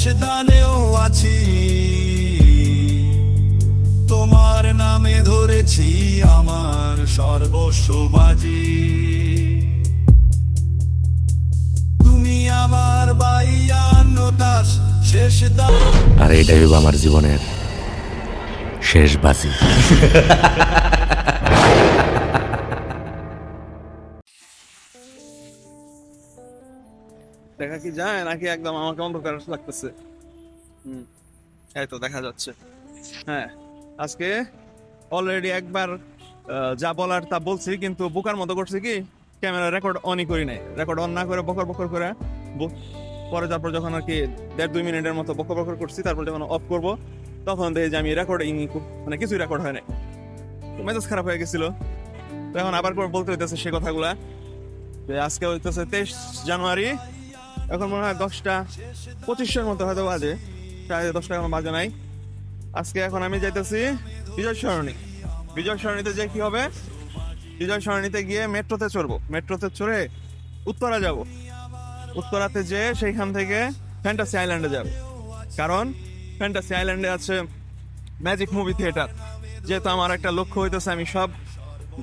শেষ দানেও আছি। তোমার নামে ধরেছি আমার সর্বস্ব বাজি তুমি আমার বাইয়ান্নতার শেষ দান আর এটাই আমার জীবনের শেষ বাজি। দেখা কি যায় নাকি একদম আমাকে অন্ধকার লাগতেছে? হুম, এই তো দেখা যাচ্ছে। হ্যাঁ আজকে অলরেডি একবার যা বলার তা বলছি, কিন্তু বোকার মতো করছি কি? ক্যামেরা রেকর্ড অনই করি নাই। রেকর্ড অন না করে বকর বকর করে পরে তারপর যখন আর কি দেড় দুই মিনিটের মতো বকর বকর করছি, তারপর যখন অফ করব, তখন দেখি যে আমি রেকর্ডিং মানে কিছুই রেকর্ড হয় নাই। তো মেজাজ খারাপ হয়ে গেছিল। তো এখন আবার করে বলতে হইতেছে সে কথাগুলা। যে আজকে হইতেছে তেইশ জানুয়ারি। এখন মনে হয় দশটা পঁচিশের মতো হয়তো বাজে। প্রায় দশটা এখন বাজে নাই। আজকে এখন আমি যাইতেছি বিজয় সরণি। বিজয় সরণিতে যে কি হবে? বিজয় সরণিতে গিয়ে মেট্রোতে চড়বো। মেট্রোতে চড়ে উত্তরা যাব। উত্তরাতে যেয়ে সেইখান থেকে ফ্যান্টাসি আইল্যান্ডে যাব। কারণ ফ্যান্টাসি আইল্যান্ডে আছে ম্যাজিক মুভি থিয়েটার যেহেতু আমার একটা লক্ষ্য হইতেছে, আমি সব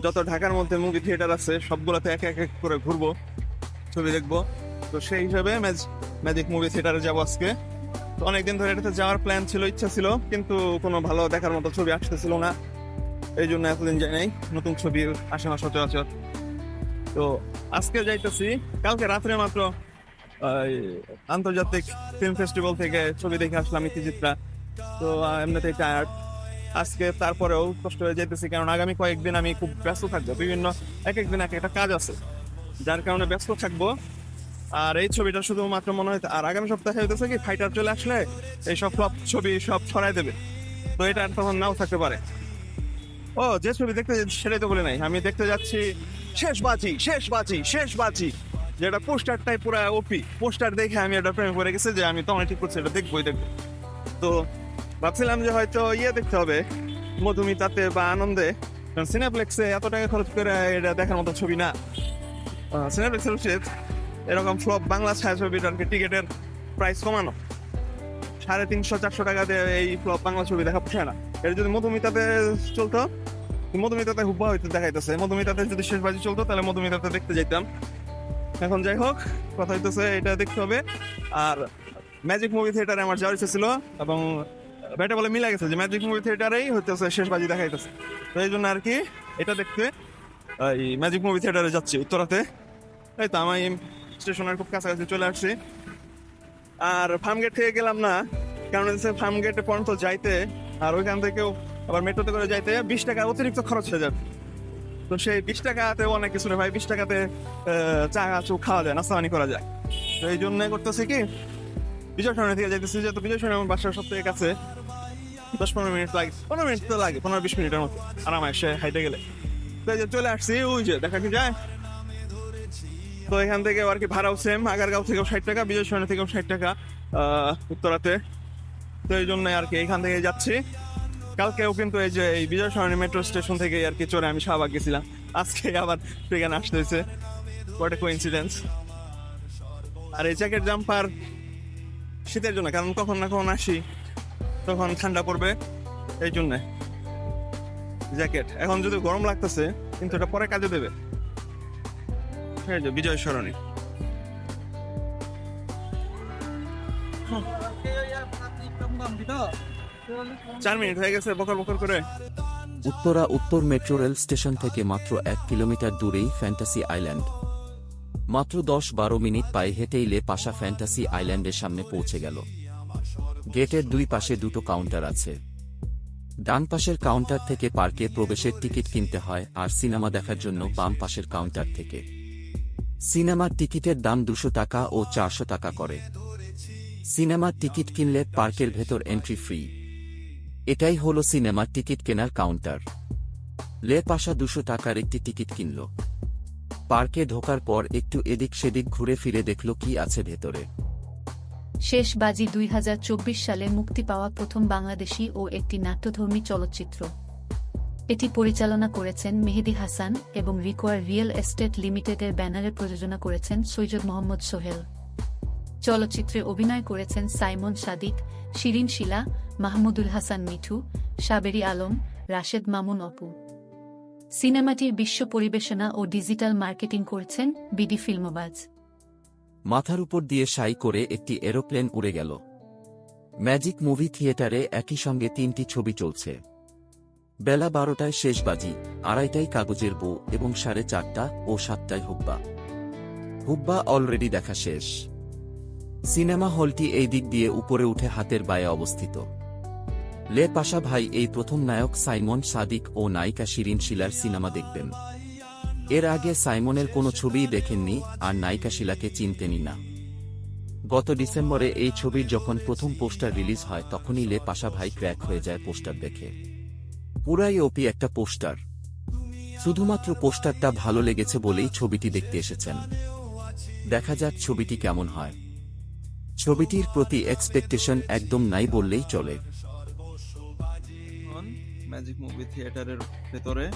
যত ঢাকার মধ্যে মুভি থিয়েটার আছে, সবগুলোতে এক এক করে ঘুরবো, ছবি দেখব। তো সেই হিসাবে ম্যাজিক মুভি থিয়েটারে যাব আজকে। তো অনেকদিন ধরে এটাতে যাওয়ার প্ল্যান ছিল, ইচ্ছা ছিল, কিন্তু কোনো ভালো দেখার মতো ছবি আসতেছিল না। এই জন্য এতদিন যাই নাই, নতুন ছবি আসে না সচরাচর। তো আজকে যাইতেছি, কালকে রাত্রে মাত্র আন্তর্জাতিক ফিল্ম ফেস্টিভ্যাল থেকে ছবি দেখে আসলাম ইতিচিত্রা তো এমনিতেই টায়ার্ড আজকে তারপরেও কষ্ট হয়ে যেতেছি কারণ আগামী কয়েকদিন আমি খুব ব্যস্ত থাকব। বিভিন্ন এক একদিন এক একটা কাজ আছে। যার কারণে ব্যস্ত থাকব। আর এই ছবিটা শুধুমাত্র মনে হয় আর আগামী সপ্তাহে হইতেছে কি ফাইটার চলে আসলে এই সব ফ্লপ ছবি সব ছড়াই দেবে। তো এটা তখন নাও থাকতে পারে। ও, যে ছবি দেখতে সেটাই তো বলে নাই। আমি দেখতে যাচ্ছি শেষ বাজি, শেষ বাঁচি শেষ বাজি। যেটা পোস্টারটাই পুরো ওপি পোস্টার দেখে আমি এটা প্রেমে পড়ে গেছে যে আমি তখন ঠিক করছি, এটা দেখবোই দেখব। তো ভাবছিলাম যে হয়তো ইয়ে দেখতে হবে, মধুমিতাতে বা আনন্দে। কারণ সিনেপ্লেক্সে এত টাকা খরচ করে এটা দেখার মতো ছবি না। সিনেপ্লেক্সের উচিত এরকম ফ্লপ বাংলা ছায়াছবি আর কি টিকিটের প্রাইস কমানো? সাড়ে তিনশো, চারশো টাকা দিয়ে এই ফ্লপ বাংলা ছবি দেখা পোষায় না। এটা যদি মধুমিতাতে চলতো, মধুমিতাতে হুব্বা হইতে দেখাইতেছে। মধুমিতাতে যদি শেষ বাজি চলতো, তাহলে মধুমিতাতে দেখতে যাইতাম। এখন যাই হোক, কথা হইতেছে এটা দেখতে হবে। আর ম্যাজিক মুভি থিয়েটারে আমার যাওয়ার ইচ্ছে ছিল, এবং ব্যাটা বলে মিলে গেছে যে ম্যাজিক মুভি থিয়েটারেই হইতেছে শেষ বাজি দেখাইতেছে। তো এই জন্য আর কি এটা দেখতে। এই ম্যাজিক মুভি থিয়েটারে যাচ্ছি উত্তরাতে। এই তো আমি স্টেশনের খুব কাছাকাছি চলে আসছি। আর ফার্মগেট থেকে গেলাম না, কারণ হচ্ছে ফার্মগেটে পর্যন্ত যাইতে, আর ওইখান থেকেও আবার মেট্রোতে করে যাইতে বিশ টাকা অতিরিক্ত খরচ হয়ে যাবে। তো সেই বিশ টাকাতে অনেক কিছু নেই ভাই, বিশ টাকাতে চা চু খাওয়া যায়, নাস্তা পানি করা যায়। তো এই জন্য করতেছি কি বিজয় সরণি থেকে যাইতেছি, যেহেতু বিজয় সরণি আমার বাসার সব থেকে কাছে, দশ পনেরো মিনিট লাগে, পনেরো মিনিট তো লাগে, পনেরো বিশ মিনিটের মতো, আরামে এসে হাইটে গেলে। তো যে চলে আসছি, ওই যে, দেখা কি যায়? তো এখান থেকে আর কি ভাড়াও সেম আগারগাঁও থেকেও ষাট টাকা বিজয় সরণি থেকেও ষাট টাকা উত্তরাতে। তো এই জন্য আর কি এখান থেকে যাচ্ছি। কালকেও কিন্তু এই যে এই বিজয় সরণি মেট্রো স্টেশন থেকে আর কি চড়ে আমি শাহবাগ গেছিলাম। আজকে আবার সেখানে আসতেছে হোয়াট এ কোইন্সিডেন্স আর এই জ্যাকেট জাম্পার শীতের জন্য, কারণ কখন না কখন আসি, তখন ঠান্ডা পড়বে, এই জন্য। জ্যাকেট এখন যদি গরম লাগতেছে, কিন্তু এটা পরে কাজে দেবে। বিজয় সরণি। চার মিনিট হয়ে গেছে, বকর বকর করে। উত্তরা উত্তর মেট্রো রেল স্টেশন থেকে মাত্র এক কিলোমিটার দূরেই ফ্যান্টাসি আইল্যান্ড। মাত্র দশ বারো মিনিট পায়ে হেঁটে হেঁটেইলে পাশা ফ্যান্টাসি আইল্যান্ডের সামনে পৌঁছে গেল। গেটের দুই পাশে দুটো কাউন্টার আছে। ডান পাশের কাউন্টার থেকে পার্কে প্রবেশের টিকিট কিনতে হয় আর সিনেমা দেখার জন্য বাম পাশের কাউন্টার থেকে। সিনেমার টিকিটের দাম দুশো টাকা ও চারশো টাকা করে। সিনেমার টিকিট কিনলে পার্কের ভেতর এন্ট্রি ফ্রি। এটাই হলো সিনেমার টিকিট কেনার কাউন্টার। লে পাশা দুশো টাকার একটি টিকিট কিনল। পার্কে ঢোকার পর একটু এদিক সেদিক ঘুরে ফিরে দেখল কি আছে ভেতরে। শেষ বাজি দুই হাজার চব্বিশ সালে মুক্তি পাওয়া প্রথম বাংলাদেশি ও একটি নাট্যধর্মী চলচ্চিত্র। এটি পরিচালনা করেছেন মেহেদি হাসান এবং রিকোয়ার রিয়েল এস্টেট লিমিটেডের ব্যানারে প্রযোজনা করেছেন সৈয়দ মোহাম্মদ সোহেল। চলচ্চিত্রে অভিনয় করেছেন সাইমন সাদিক, শিরিন শিলা, মাহমুদুল হাসান মিঠু, সাবেরি আলম, রাশেদ মামুন অপু। সিনেমাটির বিশ্ব পরিবেশনা ও ডিজিটাল মার্কেটিং করছেন বিডি ফিল্মবাজ। মাথার উপর দিয়ে সাই করে একটি এরোপ্লেন উড়ে গেল। ম্যাজিক মুভি থিয়েটারে একই সঙ্গে তিনটি ছবি চলছে। বেলা বারোটায় শেষ বাজি, আড়াইটায় কাগজের বউ এবং সাড়ে চারটা ও সাতটায় হুব্বা। হুব্বা অলরেডি দেখা শেষ। সিনেমা হলটি এই দিক দিয়ে উপরে উঠে হাতের বায়ে অবস্থিত। লে পাশা ভাই এই প্রথম নায়ক সাইমন সাদিক ও নায়িকা শিরিন শিলার সিনেমা দেখবেন। এর আগে সাইমনের কোনো ছবিই দেখেননি আর নায়িকা শিলাকে চিনতেনই না। গত ডিসেম্বরে এই ছবির যখন প্রথম পোস্টার রিলিজ হয়, তখনই লে পাশা ভাই ক্র্যাক হয়ে যায় পোস্টার দেখে। পুরাই ওপি একটা পোস্টার। শুধুমাত্র পোস্টারটা ভালো লেগেছে বলেই ছবিটি দেখতে এসেছেন। দেখা যাক ছবিটি কেমন হয়। ছবিটির প্রতি এক্সপেকটেশন একদম নাই বললেই চলে। ম্যাজিক মুভি থিয়েটারের ভেতরে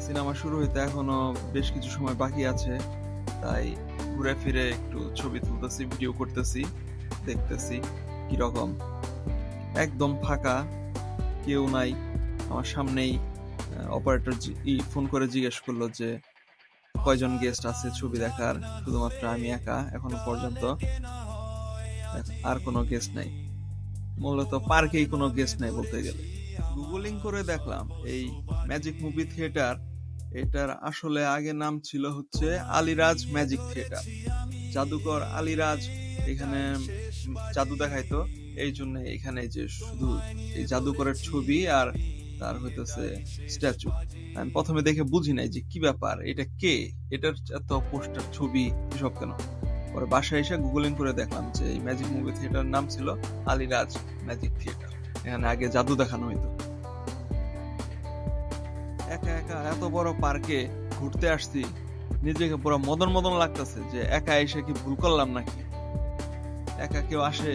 সিনেমা শুরু হইতে এখনও বেশ কিছু সময় বাকি আছে। তাই ঘুরে ফিরে একটু ছবি তুলতেছি ভিডিও করতেছি, দেখতেছি কীরকম। একদম ফাঁকা, কেউ নাই। আমার সামনেই অপারেটর ফোন করে জিজ্ঞেস করল যে, কয়জন গেস্ট আছে ছবি দেখার? শুধুমাত্র আমি একা এখনও পর্যন্ত। আর কোনো গেস্ট নাই। মূলত পার্কেই কোনো গেস্ট নাই বলতে গেলে। গুগলিং করে দেখলাম, এই ম্যাজিক মুভি থিয়েটার এটার আসলে আগে নাম ছিল হচ্ছে আলিরাজ ম্যাজিক থিয়েটার জাদুকর আলিরাজ এখানে জাদু দেখাইতো। এই জন্য এখানে যে শুধু এই জাদুকরের ছবি আর তার হইতেছে স্ট্যাচু আমি প্রথমে দেখে বুঝি নাই যে কি ব্যাপার, এটা কে? এটার এত পোস্টার ছবি, এসব কেন? পরে বাসায় এসে গুগলিং করে দেখলাম যে এই ম্যাজিক মুভি থিয়েটার নাম ছিল আলিরাজ ম্যাজিক থিয়েটার এখানে আগে জাদু দেখানো হইতো। একা একা এত বড় পার্কে ঘুরতে আসছি, নিজেকে পুরো মদন মদন লাগতেছে যে একা এসে কি ভুল করলাম নাকি? একা কেউ আসে,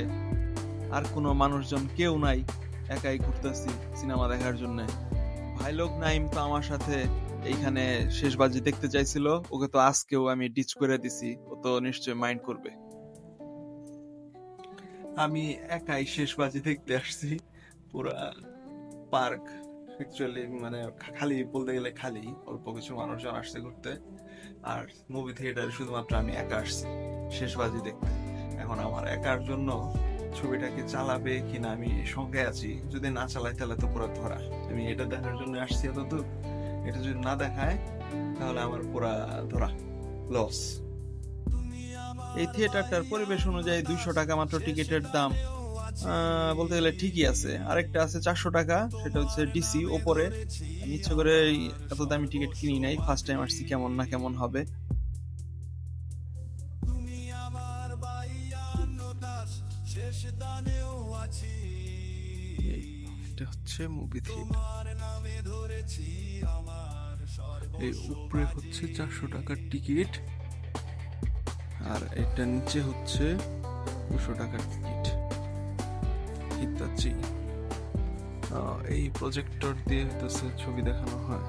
আর কোনো মানুষজন কেউ নাই। একাই ঘুরতেছি সিনেমা দেখার জন্য। ভাই লোক নাইম তো আমার সাথে এইখানে শেষ বাজি দেখতে চাইছিল, ওকে তো আজকেও আমি ডিচ করে দিছি, ও তো নিশ্চয় মাইন্ড করবে। আমি একাই শেষ বাজি দেখতে আসছি, পুরা পার্ক অ্যাকচুয়ালি মানে খালি বলতে গেলে খালি, অল্প কিছু মানুষজন আসছে ঘুরতে, আর মুভি থিয়েটারে শুধুমাত্র আমি একা আসছি, শেষ বাজি দেখতে। এখন আমার একার জন্য ছবিটাকে চালাবে কিনা আমি সঙ্গে আছি। যদি না চালাই, তাহলে তো পুরো ধরা। আমি এটা দেখার জন্য আসছি এত দূর এটা যদি না দেখায়, তাহলে আমার পুরা ধরা। লস এই থিয়েটারটার পরিবেশ অনুযায়ী দুইশো টাকা মাত্র টিকিটের দাম। বলতে গেলে ঠিকই আছে। আরেকটা আছে চারশো টাকা, সেটা হচ্ছে ডিসি ওপরে। ইচ্ছে করে এত দামি টিকিট কিনি নাই। ফার্স্ট টাইম আসছি, কেমন না কেমন হবে। এই, এটা হচ্ছে মুভি থিয়েটার এই উপরে হচ্ছে চারশো টাকার টিকিট। আর এটা নিচে হচ্ছে দুশো টাকার টিকিট। হিতাচি। এই প্রজেক্টর দিয়ে হইতেছে ছবি দেখানো হয়।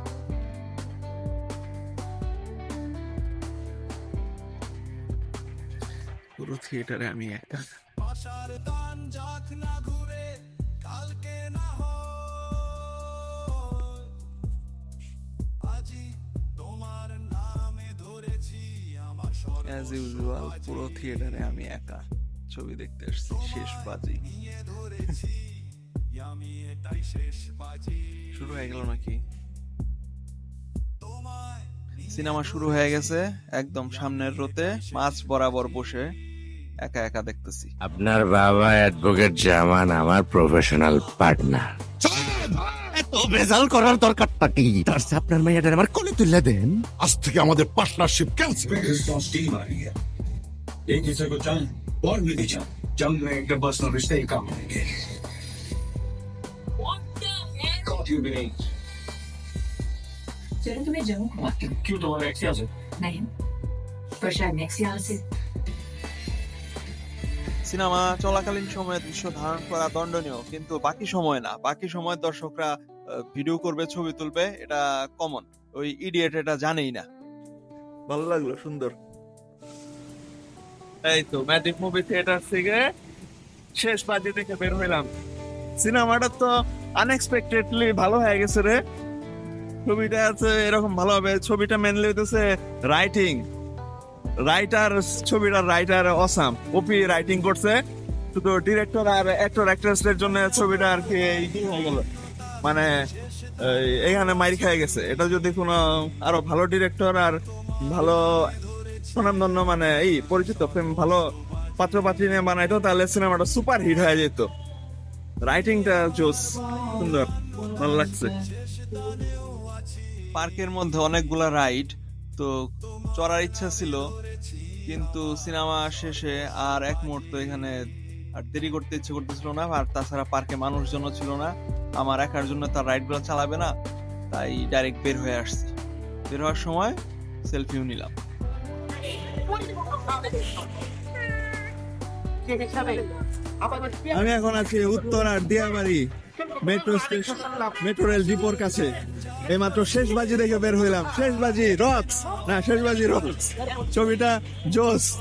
পুরো থিয়েটারে আমি একা। আশার দান যাক না ঘুরে কালকে না আজি তোমার নামে ধরেছি আমার অ্যাজ ইউজুয়াল পুরো থিয়েটারে আমি একা। ছবি দেখতে আসছি শেষ বাজি। নিয়ে ধরেছি আমি এটাই শেষ বাজি। শুরু হয়ে গেল নাকি? সিনেমা শুরু হয়ে গেছে একদম সামনের রোতে মাছ বরাবর বসে। একা একা দেখতেছি আপনার বাবা অ্যাডভোকেট জামান আমার প্রফেশনাল পার্টনার এত ভেজাল করার দরকারটা কি তার চেয়ে আপনার মেয়েটা আমার কোলে তুলে দেন আজ থেকে আমাদের partnership cancel biggest on steam आ रही है एक दूसरे को जंग और विधि जंग जंग में एक पर्सनल रिश्ते ही काम आएंगे Caught you beneath. चलो तुम्हें जाऊँ क्यों तुम्हारा एक्स यहाँ से नहीं पर शायद नेक्स्ट ईयर से সিনেমা চলাকালীন সময়ে দৃশ্য ধারণ করা দণ্ডনীয় কিন্তু বাকি সময় না। বাকি সময় দর্শকরা ভিডিও করবে ছবি তুলবে এটা কমন ওই ইডিয়েট এটা জানেই না। ভালো লাগল সুন্দর। এই তো ম্যাজিক মুভি থিয়েটার থেকে শেষ বাজি থেকে বের হইলাম। সিনেমাটা তো আনএক্সপেক্টেডলি ভালো হয়ে গেছে রে। ছবিটা আছে এরকম ভালো হবে। ছবিটা মেনলি হইতেছে রাইটিং রাইটার ছবিটার রাইটার অসাম। ওপি রাইটিং করছে। শুধু ডিরেক্টর আর অ্যাক্টর অ্যাক্ট্রেসদের জন্য ছবিটা আর কি হয়ে গেল? মানে এখানে মাইর খেয়ে গেছে। এটা যদি কোনো আরও ভালো ডিরেক্টর আর ভালো সুনামধন্য মানে এই পরিচিত ফিল্ম ভালো পাত্র পাত্রী নিয়ে বানাইতো, তাহলে সিনেমাটা সুপার হিট হয়ে যেত। রাইটিংটা জোস সুন্দর। ভালো লাগছে। পার্কের মধ্যে অনেকগুলা রাইড তো চড়ার ইচ্ছা ছিল কিন্তু সিনেমা শেষে আর এক মুহূর্ত এখানে আর দেরি করতে ইচ্ছে করতেছিল না আর তাছাড়া পার্কে মানুষজনও ছিল না। আমার একার জন্য তার রাইডগুলো চালাবে না তাই ডাইরেক্ট বের হয়ে আসছি। বের হওয়ার সময় সেলফিও নিলাম। আমি এখন আছি উত্তর উত্তরার Diabari. Metro station, metro rail ডিপোর কাছে। এইমাত্র শেষ বাজি দেখে বের হইলাম। শেষ বাজি, রক্স! না, শেষ বাজি, রক্স! ছবিটা জোস।